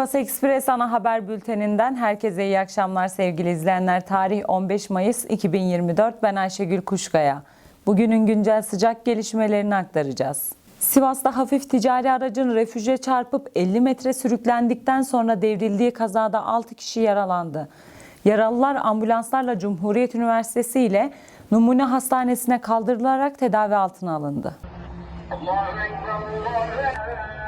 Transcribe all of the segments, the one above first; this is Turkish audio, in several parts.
Sivas Ekspres ana haber bülteninden herkese iyi akşamlar sevgili izleyenler. Tarih 15 Mayıs 2024. Ben Ayşegül Kuşkaya. Bugünün güncel sıcak gelişmelerini aktaracağız. Sivas'ta hafif ticari aracın refüje çarpıp 50 metre sürüklendikten sonra devrildiği kazada 6 kişi yaralandı. Yaralılar ambulanslarla Cumhuriyet Üniversitesi ile Numune Hastanesi'ne kaldırılarak tedavi altına alındı. Allahu Ekber, Allahu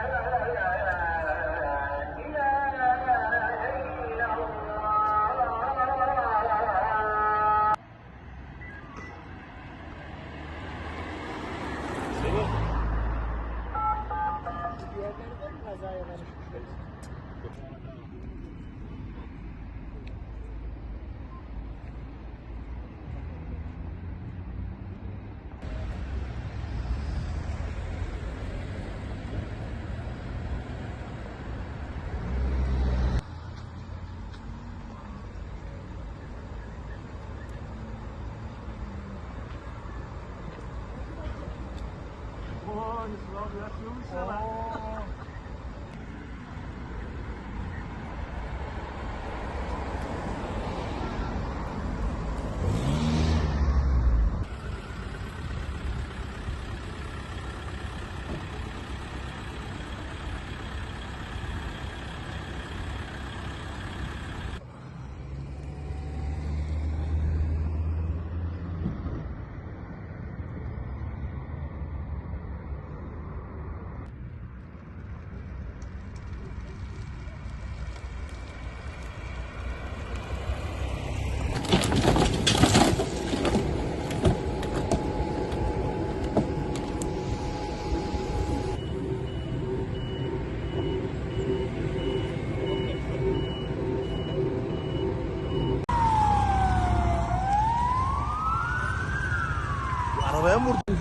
你死到最，要休息了。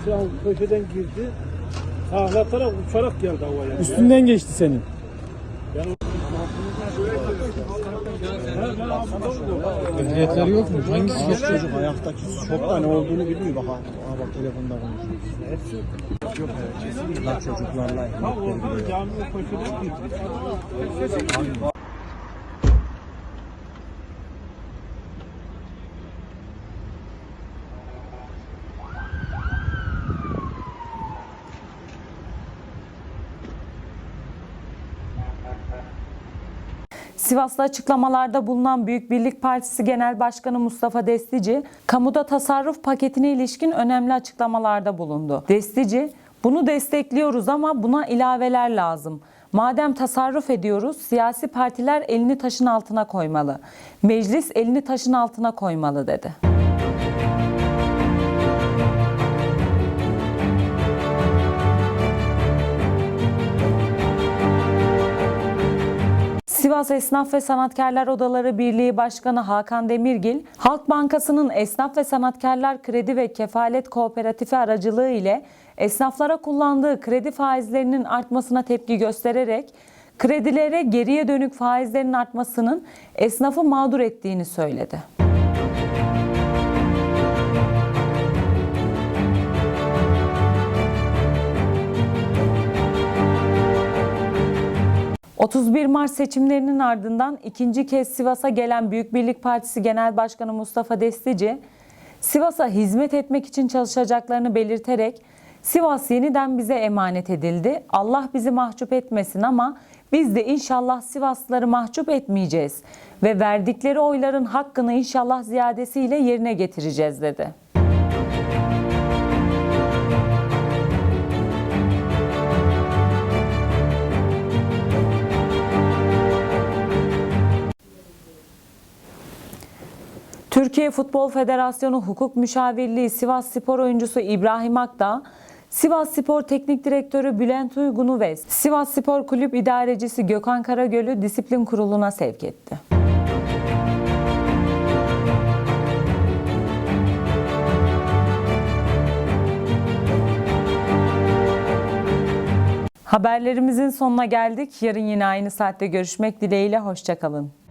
Şu an köşeden girdi. Sahlatarak uçarak geldi havaya. Üstünden geçti senin. Ehliyetleri yok mu? Hangisi geçti? Çocuk ayaktaki çok da ne olduğunu bilmiyor. Bak, aha bak telefonda konuşuyor. Yok evet kesin lan çocuklarla ehliyetleri orada biliyor. Sivas'ta açıklamalarda bulunan Büyük Birlik Partisi Genel Başkanı Mustafa Destici, kamuda tasarruf paketine ilişkin önemli açıklamalarda bulundu. Destici, bunu destekliyoruz ama buna ilaveler lazım. Madem tasarruf ediyoruz, siyasi partiler elini taşın altına koymalı. Meclis elini taşın altına koymalı dedi. Sivas Esnaf ve Sanatkarlar Odaları Birliği Başkanı Hakan Demirgil, Halk Bankası'nın Esnaf ve Sanatkarlar Kredi ve Kefalet Kooperatifi aracılığı ile esnaflara kullandığı kredi faizlerinin artmasına tepki göstererek kredilere geriye dönük faizlerin artmasının esnafı mağdur ettiğini söyledi. ...31 Mart seçimlerinin ardından ikinci kez Sivas'a gelen Büyük Birlik Partisi Genel Başkanı Mustafa Destici... ...Sivas'a hizmet etmek için çalışacaklarını belirterek... ...Sivas yeniden bize emanet edildi. Allah bizi mahcup etmesin ama... ...biz de inşallah Sivaslıları mahcup etmeyeceğiz. Ve verdikleri oyların hakkını inşallah ziyadesiyle yerine getireceğiz dedi. Türkiye Futbol Federasyonu Hukuk Müşavirliği Sivas Spor oyuncusu İbrahim Akdağ, Sivas Spor Teknik Direktörü Bülent Uygun'u ve Sivas Spor Kulüp İdarecisi Gökhan Karagöl'ü disiplin kuruluna sevk etti. Haberlerimizin sonuna geldik. Yarın yine aynı saatte görüşmek dileğiyle. Hoşçakalın.